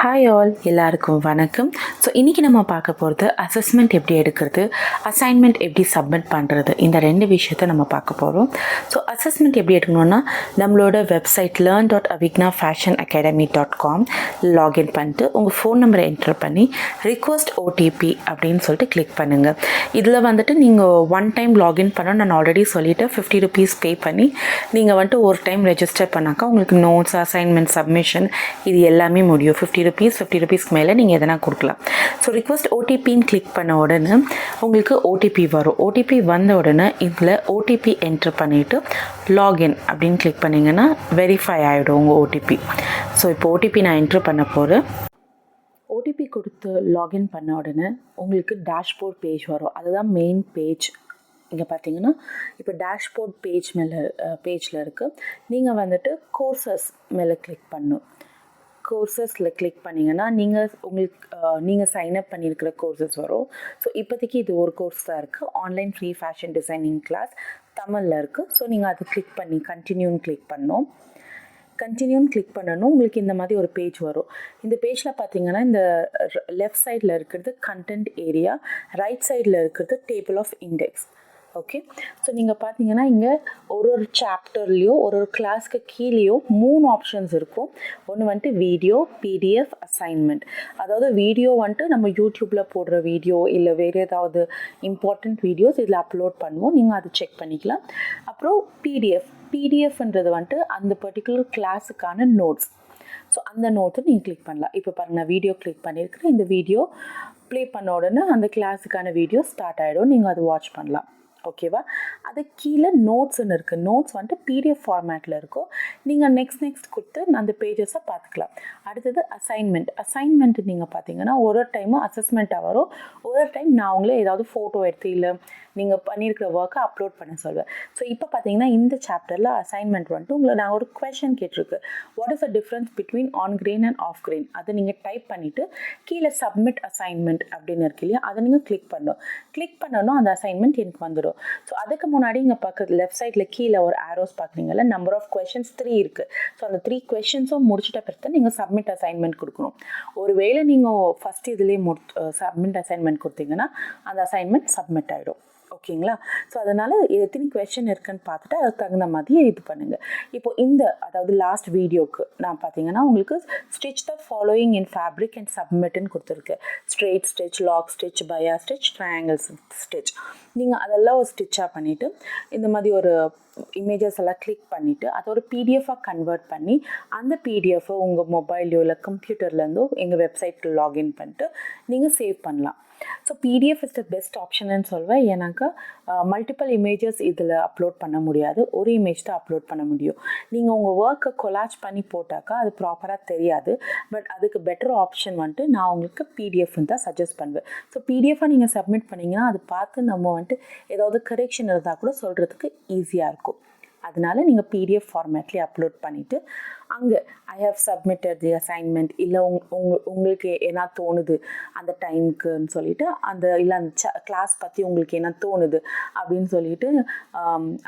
Hi all எல்லாருக்கும் வணக்கம். So இன்றைக்கி நம்ம பார்க்க போகிறது அசஸ்மெண்ட் எப்படி எடுக்கிறது அசைன்மெண்ட் எப்படி சப்மிட் பண்ணுறது இந்த ரெண்டு விஷயத்தை நம்ம பார்க்க போகிறோம் ஸோ அசஸ்மெண்ட் எப்படி எடுக்கணும்னா நம்மளோட website learn dot Avigna fashion academy dot com login பண்ணிட்டு உங்கள் ஃபோன் நம்பரை என்டர் பண்ணி ரிக்வஸ்ட் ஓடிபி அப்படின்னு சொல்லிட்டு கிளிக் பண்ணுங்கள் இதில் வந்துட்டு நீங்கள் ஒன் டைம் லாகின் பண்ண நான் ஆல்ரெடி சொல்லிவிட்டு ஃபிஃப்டி ருபீஸ் பே பண்ணி நீங்கள் வந்துட்டு ஒரு டைம் ரெஜிஸ்டர் பண்ணாக்கா உங்களுக்கு நோட்ஸ் அசைன்மெண்ட் சப்மிஷன் இது எல்லாமே முடியும். ஃபிஃப்டி ருபீஸ் ஃபிஃப்டி ருபீஸ்க்கு மேலே நீங்கள் எதனா கொடுக்கலாம். ஸோ ரிக்வஸ்ட் ஓடிபின்னு கிளிக் பண்ண உடனே உங்களுக்கு ஓடிபி வரும். ஓடிபி வந்த உடனே இதில் ஓடிபி என்ட்ரு பண்ணிவிட்டு லாகின் அப்படின்னு கிளிக் பண்ணிங்கன்னா வெரிஃபை ஆகிடும் உங்கள் ஓடிபி ஸோ இப்போ ஓடிபி நான் என்ட்ரு பண்ண போகிறேன் ஓடிபி கொடுத்து லாகின் பண்ண உடனே உங்களுக்கு டேஷ்போர்ட் பேஜ் வரும். அதுதான் மெயின் பேஜ் இங்கே பார்த்தீங்கன்னா இப்போ டேஷ்போர்ட் பேஜ் மேலே பேஜில் இருக்குது நீங்கள் வந்துட்டு கோர்சஸ் மேலே கிளிக் பண்ணும் கோர்சஸில் கிளிக் பண்ணிங்கன்னா நீங்கள் உங்களுக்கு நீங்கள் சைன் அப் பண்ணியிருக்கிற கோர்சஸ் வரும். ஸோ இப்போதைக்கு இது ஒரு கோர்ஸ் தான் இருக்குது online free fashion designing class தமிழில் இருக்குது ஸோ நீங்கள் அதை கிளிக் பண்ணி கண்டினியூன்னு கிளிக் பண்ணோம் கண்டினியூன்னு கிளிக் பண்ணணும். உங்களுக்கு இந்த மாதிரி ஒரு பேஜ் வரும். இந்த பேஜில் பார்த்தீங்கன்னா இந்த லெஃப்ட் சைடில் இருக்கிறது கண்டென்ட் ஏரியா ரைட் சைடில் இருக்கிறது table of index okay so நீங்கள் பார்த்தீங்கன்னா இங்கே ஒரு ஒரு சாப்டர்லேயோ ஒரு ஒரு கிளாஸ்க்கு கீழேயோ மூணு ஆப்ஷன்ஸ் இருக்கும். ஒன்று வந்துட்டு வீடியோ பிடிஎஃப் அசைன்மெண்ட் அதாவது வீடியோ வந்துட்டு நம்ம யூடியூப்பில் போடுற வீடியோ இல்லை வேறு ஏதாவது இம்பார்ட்டண்ட் வீடியோஸ் இதில் அப்லோட் பண்ணுவோம். நீங்கள் அதை செக் பண்ணிக்கலாம். அப்புறம் பிடிஎஃப் பிடிஎஃப்ன்றது வந்துட்டு அந்த பர்டிகுலர் கிளாஸுக்கான நோட்ஸ் ஸோ அந்த நோட்டை நீங்கள் கிளிக் பண்ணலாம். இப்போ பாருங்கள் நான் வீடியோ கிளிக் பண்ணியிருக்கிறேன். இந்த வீடியோ ப்ளே பண்ண உடனே அந்த கிளாஸுக்கான வீடியோ ஸ்டார்ட் ஆகிடும் நீங்கள் அதை வாட்ச் பண்ணலாம். ஓகேவா அது கீழே நோட்ஸ்ன்னு இருக்குது நோட்ஸ் வந்துட்டு பிடிஎஃப் ஃபார்மேட்டில் இருக்கும். நீங்கள் நெக்ஸ்ட் நெக்ஸ்ட் கொடுத்து அந்த பேஜஸை பார்த்துக்கலாம். அடுத்தது அசைன்மெண்ட் அசைன்மெண்ட் நீங்கள் பார்த்தீங்கன்னா ஒரு ஒரு டைமும் அசஸ்மெண்ட்டாக வரும். ஒரு ஒரு டைம் நான் அவங்களே ஏதாவது ஃபோட்டோ எடுத்து இல்லை நீங்கள் பண்ணியிருக்கிற ஒர்க்கை அப்லோட் பண்ண சொல்வேன். ஸோ இப்போ பார்த்தீங்கன்னா இந்த சாப்டரில் அசைன்மெண்ட் வந்துட்டு உங்களை நான் ஒரு கொஷன் கேட்டிருக்கு. What is a difference between on grain and off grain அதை நீங்கள் டைப் பண்ணிவிட்டு கீழே சப்மிட் அசைன்மெண்ட் அப்படின்னு இருக்கு இல்லையா? அதை நீங்கள் கிளிக் பண்ணணும். கிளிக் பண்ணணும் அந்த அசைன்மெண்ட் எனக்கு வந்துடும். ஸோ அதுக்கு முன்னாடி இங்கே பக்கத்து லெஃப்ட் சைடில் கீழே ஒரு ஆரோஸ் பார்க்குறீங்கல்ல நம்பர் ஆஃப் கொஷின்ஸ் த்ரீ இருக்குது ஸோ அந்த த்ரீ கொஷின்ஸும் முடிச்சிட்ட பிறகு நீங்கள் சப்மிட் அசைன்மெண்ட் கொடுக்கணும். ஒருவேளை நீங்கள் ஃபஸ்ட் இதுலேயே முடி சப்மிட் அசைன்மெண்ட் கொடுத்தீங்கன்னா அந்த அசைன்மெண்ட் சப்மிட் ஆகிடும் ஓகேங்களா? ஸோ அதனால் எத்தனை கொஷின் இருக்குன்னு பார்த்துட்டு அதுக்கு தகுந்த மாதிரி இது பண்ணுங்கள் இப்போ இந்த அதாவது லாஸ்ட் வீடியோக்கு நான் பார்த்தீங்கன்னா உங்களுக்கு stitch the following in fabric and சப்மிட்னு கொடுத்துருக்கு. Straight stitch lock stitch bias stitch triangle stitch நீங்கள் அதெல்லாம் ஒரு ஸ்டிச்சாக பண்ணிவிட்டு இந்த மாதிரி ஒரு இமேஜஸ் எல்லாம் கிளிக் பண்ணிவிட்டு அதை ஒரு பிடிஎஃபாக கன்வெர்ட் பண்ணி அந்த பிடிஎஃபை உங்கள் மொபைல்லையோ இல்லை கம்ப்யூட்டர்லேருந்தோ எங்கள் வெப்சைட்டில் லாகின் பண்ணிட்டு நீங்கள் சேவ் பண்ணலாம். So PDF is the best ஆப்ஷன்னு சொல்வேன். ஏன்னாக்கா மல்டிபிள் இமேஜஸ் இதில் அப்லோட் பண்ண முடியாது. ஒரு இமேஜ் தான் அப்லோட் பண்ண முடியும். நீங்கள் உங்கள் ஒர்க்கை கொலாச் பண்ணி போட்டாக்கா அது ப்ராப்பராக தெரியாது. பட் அதுக்கு பெட்டர் ஆப்ஷன் வந்துட்டு நான் உங்களுக்கு பிடிஎஃப்னு தான் சஜஸ்ட் பண்ணுவேன். ஸோ பிடிஎஃபாக நீங்கள் சப்மிட் பண்ணிங்கன்னா அது பார்த்து நம்ம வந்துட்டு ஏதாவது கரெக்ஷன் இருந்தால் கூட சொல்கிறதுக்கு ஈஸியாக இருக்கும். அதனால நீங்கள் பிடிஎஃப் ஃபார்மேட்லேயே அப்லோட் பண்ணிவிட்டு அங்கே. I have submitted the assignment இல்லை உங் உங் உங்களுக்கு என்ன தோணுது அந்த டைமுக்குன்னு சொல்லிட்டு அந்த இல்லை அந்த ச கிளாஸ் பற்றி உங்களுக்கு என்ன தோணுது அப்படின்னு சொல்லிட்டு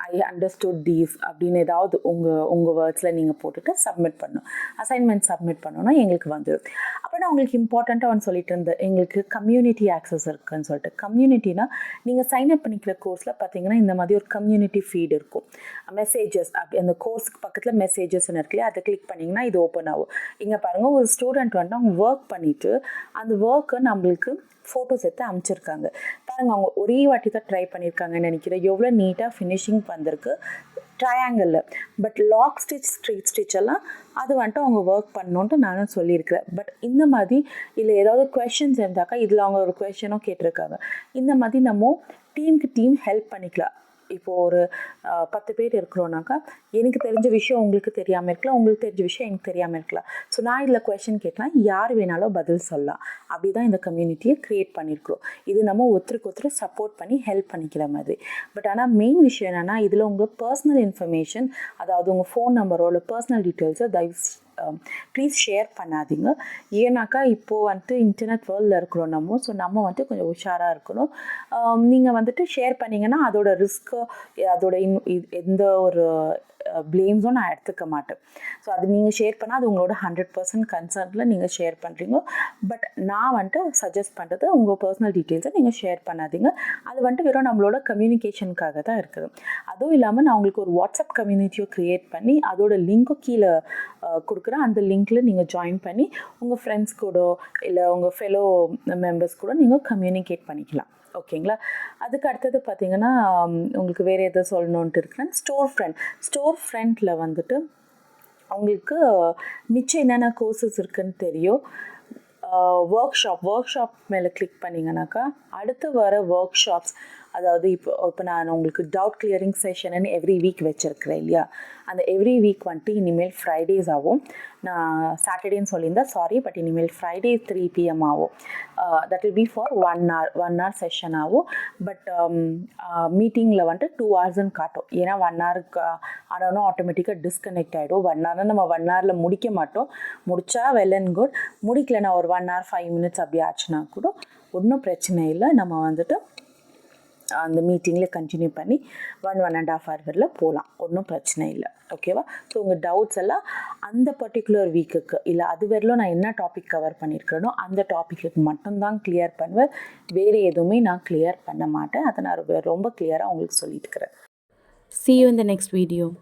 ஐ அண்டர்ஸ்டுட் தீஸ் அப்படின்னு ஏதாவது உங்கள் உங்கள் வேர்ட்ஸில் நீங்கள் போட்டுட்டு சப்மிட் பண்ணணும். அசைன்மெண்ட் சப்மிட் பண்ணோன்னா எங்களுக்கு வந்துடும் அப்புறம் நான் உங்களுக்கு இம்பார்ட்டண்ட்டாக ஒன்று சொல்லிட்டு இருந்தேன். எங்களுக்கு கம்யூனிட்டி ஆக்சஸ் இருக்குன்னு சொல்லிட்டு. கம்யூனிட்டினா நீங்கள் சைன் அப் பண்ணிக்கிற கோர்ஸில் பார்த்தீங்கன்னா இந்த மாதிரி ஒரு கம்யூனிட்டி ஃபீட் இருக்கும். மெசேஜஸ் அப்படி அந்த கோர்ஸுக்கு பக்கத்தில் மெசேஜஸ்ன்னு இருக்கு அதை கிளிக் பண்ணிங்கன்னா இது ஓப்பன் ஆகும். இங்கே பாருங்கள் ஒரு ஸ்டூடெண்ட் வந்துட்டு அவங்க ஒர்க் பண்ணிவிட்டு அந்த ஒர்க்கை நம்மளுக்கு ஃபோட்டோஸ் எடுத்து அனுப்பிச்சிருக்காங்க பாருங்கள் அவங்க ஒரே வாட்டி தான் ட்ரை பண்ணியிருக்காங்கன்னு நினைக்கிறேன். எவ்வளோ நீட்டாக ஃபினிஷிங் வந்திருக்கு. ட்ரையாங்கிளில் but lock stitch straight stitch எல்லாம் அது வந்துட்டு அவங்க ஒர்க் பண்ணணுன்ட்டு நானும் சொல்லியிருக்கிறேன். பட் இந்த மாதிரி இல்லை ஏதாவது கொஷின்ஸ் இருந்தாக்கா இதில் அவங்க ஒரு கொஷனும் கேட்டிருக்காங்க. இந்த மாதிரி நம்ம டீமுக்கு டீம் ஹெல்ப் பண்ணிக்கலாம். இப்போது ஒரு பத்து பேர் இருக்கிறோன்னாக்கா எனக்கு தெரிஞ்ச விஷயம் உங்களுக்கு தெரியாமல் இருக்கலாம் உங்களுக்கு தெரிஞ்ச விஷயம் எனக்கு தெரியாமல் இருக்கலாம். ஸோ நான் இதில் கொஷின் கேட்கலாம் யார் வேணாலும் பதில் சொல்லலாம். அப்படி தான் இந்த கம்யூனிட்டியை க்ரியேட் பண்ணியிருக்கிறோம் இது நம்ம ஒருத்தருக்கு ஒருத்தர் சப்போர்ட் பண்ணி ஹெல்ப் பண்ணிக்கிற மாதிரி. பட் ஆனால் மெயின் விஷயம் என்னென்னா இதில் உங்கள் பர்சனல் இன்ஃபர்மேஷன் அதாவது உங்கள் ஃபோன் நம்பரோ இல்லை பர்சனல் டீட்டெயில்ஸோ தயவு Um, ப்ளீஸ் ஷேர் பண்ணாதீங்க. ஏன்னாக்கா இப்போது வந்துட்டு இன்டர்நெட் வேர்ல்டில் இருக்கிறோம் நம்ம ஸோ நம்ம um, வந்துட்டு கொஞ்சம் உஷாராக இருக்கணும். நீங்கள் வந்துட்டு ஷேர் பண்ணிங்கன்னா அதோட ரிஸ்க்கு அதோட இன் எந்த ஒரு ப்ளேம்ஸும் நான் எடுத்துக்க மாட்டேன். ஸோ அது நீங்கள் ஷேர் பண்ணால் அது உங்களோட ஹண்ட்ரட் பர்சன்ட் கன்சர்னில் நீங்கள் ஷேர் பண்ணுறீங்க பட் நான் வந்துட்டு சஜஸ்ட் பண்ணுறது உங்கள் பர்சனல் டீட்டெயில்ஸை நீங்கள் ஷேர் பண்ணாதீங்க. அது வந்துட்டு வெறும் நம்மளோட கம்யூனிகேஷனுக்காக தான் இருக்குது. அதுவும் இல்லாமல் நான் உங்களுக்கு ஒரு வாட்ஸ்அப் கம்யூனிட்டியோ க்ரியேட் பண்ணி அதோட லிங்க்கும் கீழே கொடுக்குறேன். அந்த லிங்க்கில் நீங்கள் ஜாயின் பண்ணி உங்கள் ஃப்ரெண்ட்ஸ் கூட இல்லை உங்கள் ஃபெலோ மெம்பர்ஸ் கூட நீங்கள் கம்யூனிகேட் பண்ணிக்கலாம். ஓகேங்களா? அதுக்கு அடுத்தது பார்த்தீங்கன்னா உங்களுக்கு வேறு எதை சொல்லணுன்ட்டு இருக்கிறேன். ஸ்டோர் ஃப்ரெண்ட் ஸ்டோர் ஃப்ரெண்டில் வந்துட்டு உங்களுக்கு மிச்சம் என்னென்ன கோர்சஸ் இருக்குன்னு தெரியும். ஒர்க் ஷாப் ஒர்க் ஷாப் மேலே கிளிக் பண்ணிங்கனாக்கா அடுத்து வர ஒர்க் ஷாப்ஸ் அதாவது இப்போ இப்போ நான் உங்களுக்கு டவுட் கிளியரிங் செஷனுன்னு எவ்ரி வீக் வச்சுருக்கிறேன் இல்லையா? அந்த எவ்ரி வீக் வந்துட்டு இனிமேல் ஃப்ரைடேஸ் ஆகும். நான் சாட்டர்டேன்னு சொல்லியிருந்தேன் சாரி பட் இனிமேல் ஃப்ரைடே த்ரீ பிஎம் ஆகும். That will be for one hour one hour session ஆகும். பட் um, மீட்டிங்கில் வந்துட்டு டூ ஹவர்ஸ்ன்னு காட்டும். ஏன்னா ஒன் ஹவருக்கு ஆனால் ஆட்டோமேட்டிக்காக டிஸ்கனெக்ட் ஆகிடும் ஒன் ஹவர் நம்ம ஒன் ஹவரில் முடிக்க மாட்டோம். முடித்தா வெல் அண்ட் குட் முடிக்கலைன்னா ஒரு ஒன் ஹவர் ஃபைவ் மினிட்ஸ் அப்படி ஆச்சுன்னா கூட ஒன்றும் பிரச்சனை இல்லை. நம்ம வந்துட்டு அந்த மீட்டிங்கில் கண்டினியூ பண்ணி ஒன் ஒன் அண்ட் ஆஃப் ஹவரில் போகலாம் ஒன்றும் பிரச்சனை இல்லை. ஓகேவா ஸோ உங்கள் டவுட்ஸ் எல்லாம் அந்த பர்டிகுலர் வீக்குக்கு இல்லை அது வரையிலும் நான் என்ன டாபிக் கவர் பண்ணியிருக்கிறேனோ அந்த டாப்பிக்கு மட்டும்தான் கிளியர் பண்ணுவேன். வேறு எதுவுமே நான் கிளியர் பண்ண மாட்டேன். அதை நான் ரொம்ப- ரொம்ப கிளியராக உங்களுக்கு சொல்லிட்டு இருக்கிறேன். See you next video.